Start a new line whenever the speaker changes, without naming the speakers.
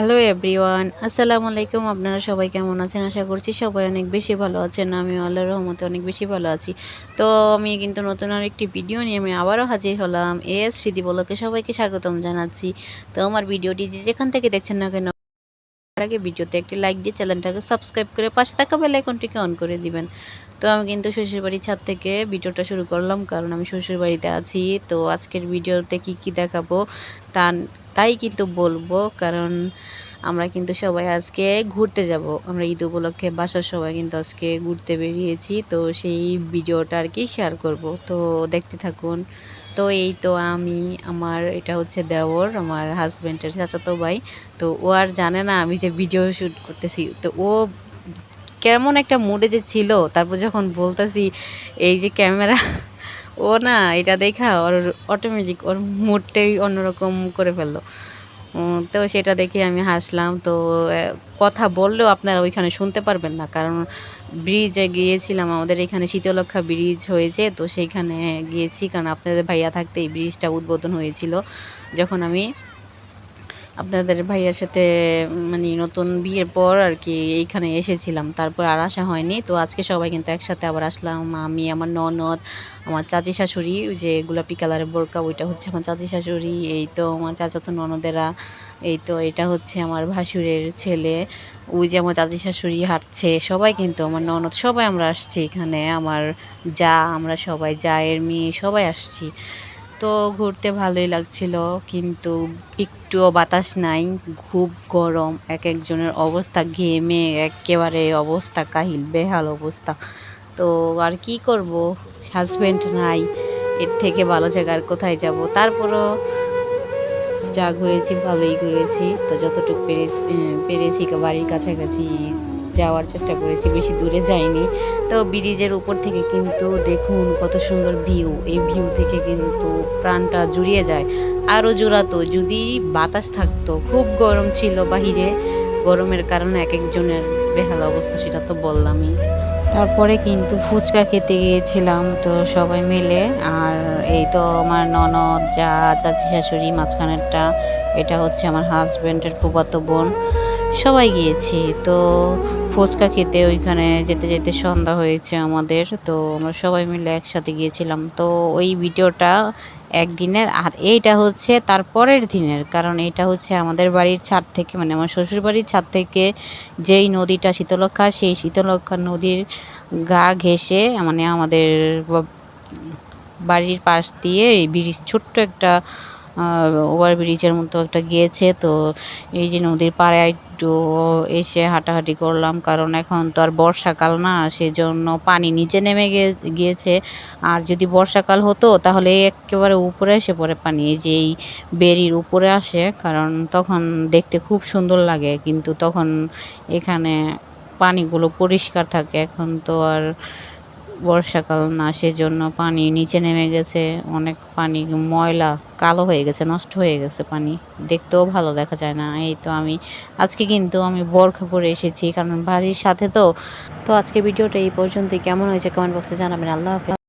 Hello everyone, আসসালামু আলাইকুম। আপনারা সবাই কেমন আছেন? আশা করছি সবাই অনেক বেশি ভালো আছেন। আমি আল্লাহর রহমতে অনেক বেশি ভালো আছি। তো আমি কিন্তু নতুন আরেকটি ভিডিও নিয়ে আমি আবারও হাজির হলাম এস স্মৃতি বলকে সবাইকে স্বাগতম জানাচ্ছি। তো আমার ভিডিওটি যে যেখান থেকে দেখছেন না কেন আগে ভিডিওতে একটি লাইক দিয়ে চ্যানেলটাকে সাবস্ক্রাইব করে পাশে থাকা বেল আইকনটিকে অন করে দিবেন। তো আমি কিন্তু শ্বশুরবাড়ির ছাদ থেকে ভিডিওটা শুরু করলাম, কারণ আমি শ্বশুরবাড়িতে আছি। তো আজকের ভিডিওতে কি কি দেখাবো তা তাই কিন্তু বলব, কারণ আমরা কিন্তু সবাই আজকে ঘুরতে যাব। আমরা ঈদ উপলক্ষে বাসার সবাই কিন্তু আজকে ঘুরতে বেরিয়েছি, তো সেই ভিডিওটা আর কি শেয়ার করব। তো দেখতে থাকুন। তো এই তো আমি, আমার এটা হচ্ছে দেওর, আমার হাজব্যান্ডের চাচাতো ভাই। তো ও আর জানে না আমি যে ভিডিও শ্যুট করতেছি। তো ও কেমন একটা মুডে যে ছিল, তারপর যখন বলতেছি, এই যে ক্যামেরা ও না, এটা দেখা ওর অটোমেটিক ওর মুডটাই অন্যরকম করে ফেলল। তো সেটা দেখে আমি হাসলাম। তো কথা বললেও আপনারা ওইখানে শুনতে পারবেন না। কারণ ব্রিজে গিয়েছিলাম, আমাদের এখানে শীতলক্ষা ব্রিজ হয়েছে। তো সেইখানে গিয়েছি, কারণ আপনাদের ভাইয়া থাকতে এই ব্রিজটা উদ্বোধন হয়েছিল। যখন আমি আপনাদের ভাইয়ার সাথে মানে নতুন বিয়ের পর আর কি এইখানে এসেছিলাম। তারপর আর আসা হয়নি। তো আজকে সবাই কিন্তু একসাথে আবার আসলাম। আমি, আমার ননদ, আমার চাচি শাশুড়ি, ওই যে গোলাপি কালারের বোরকা, ওইটা হচ্ছে আমার চাচি শাশুড়ি, এই তো আমার চাচাতো ননদেরা, এই তো এটা হচ্ছে আমার ভাসুরের ছেলে, ওই যে আমার চাচি শাশুড়ি হাঁটছে। সবাই কিন্তু, আমার ননদ, সবাই আমরা আসছি এখানে। আমার যা, আমরা সবাই, জায়ের মেয়ে, সবাই আসছি। তো ঘুরতে ভালোই লাগছিল, কিন্তু একটুও বাতাস নাই, খুব গরম, এক একজনের অবস্থা ঘেমে, একেবারে অবস্থা কাহিল, বেহাল অবস্থা। তো আর কি করব? হাজব্যান্ড নাই, এর থেকে ভালো জায়গার কোথায় যাব? তারপরও যা ঘুরেছি ভালোই ঘুরেছি, তো যতটুকু পেরেছি পেরেছি, বাড়ির কাছাকাছি যাওয়ার চেষ্টা করেছি, বেশি দূরে যাইনি। তো ব্রিজের উপর থেকে কিন্তু দেখুন কত সুন্দর ভিউ এই ভিউ থেকে কিন্তু প্রাণটা জুড়িয়ে যায়। আরও জোড়াতো যদি বাতাস থাকতো, খুব গরম ছিল বাহিরে। গরমের কারণে এক একজনের বেহাল অবস্থা, সেটা তো বললামই। তারপরে কিন্তু ফুচকা খেতে গিয়েছিলাম তো সবাই মিলে। আর এই তো আমার ননদ, যা, চাচি, শাশুড়ি, মাঝখানেরটা, এটা হচ্ছে আমার হাজব্যান্ডের ফুফাতো বোন। সবাই গিয়েছি। তো ফুচকা খেতে ওইখানে যেতে যেতে সন্ধ্যা হয়েছে আমাদের। তো আমরা সবাই মিলে একসাথে গিয়েছিলাম। তো ওই ভিডিওটা একদিনের আর এইটা হচ্ছে তার পরের দিনের। কারণ এটা হচ্ছে আমাদের বাড়ির ছাদ থেকে মানে আমার শ্বশুর বাড়ির ছাদ থেকে যেই নদীটা শীতলক্ষা সেই শীতলক্ষা নদীর গা ঘেঁষে মানে আমাদের বাড়ির পাশ দিয়ে ব্রিজ, ছোট্ট একটা ওভার ব্রিজের মতো একটা গিয়েছে, তো এই যে নদীর পাড়ে একটু এসে হাঁটাহাঁটি করলাম, কারণ এখন তো আর বর্ষাকাল না, সেজন্য পানি নিচে নেমে গিয়েছে। আর যদি বর্ষাকাল হতো, তাহলে একেবারে উপরে এসে পড়ে পানি, এই যে এই বেরির উপরে আসে, কারণ তখন দেখতে খুব সুন্দর লাগে, কিন্তু তখন এখানে পানিগুলো পরিষ্কার থাকে, এখন তো আর বর্ষাকাল না, সেজন্য পানি নিচে নেমে গেছে। অনেক পানি ময়লা কালো হয়ে গেছে, নষ্ট হয়ে গেছে পানি। দেখতেও ভালো দেখা যায় না। এই তো আমি, আজকে কিন্তু আমি বরখা পরে এসেছি, কারণ বাড়ির সাথে তো। তো আজকে ভিডিওটা এই পর্যন্তই। কেমন হয়েছে কমেন্ট বক্সে জানাবেন। আল্লাহ হাফেজ।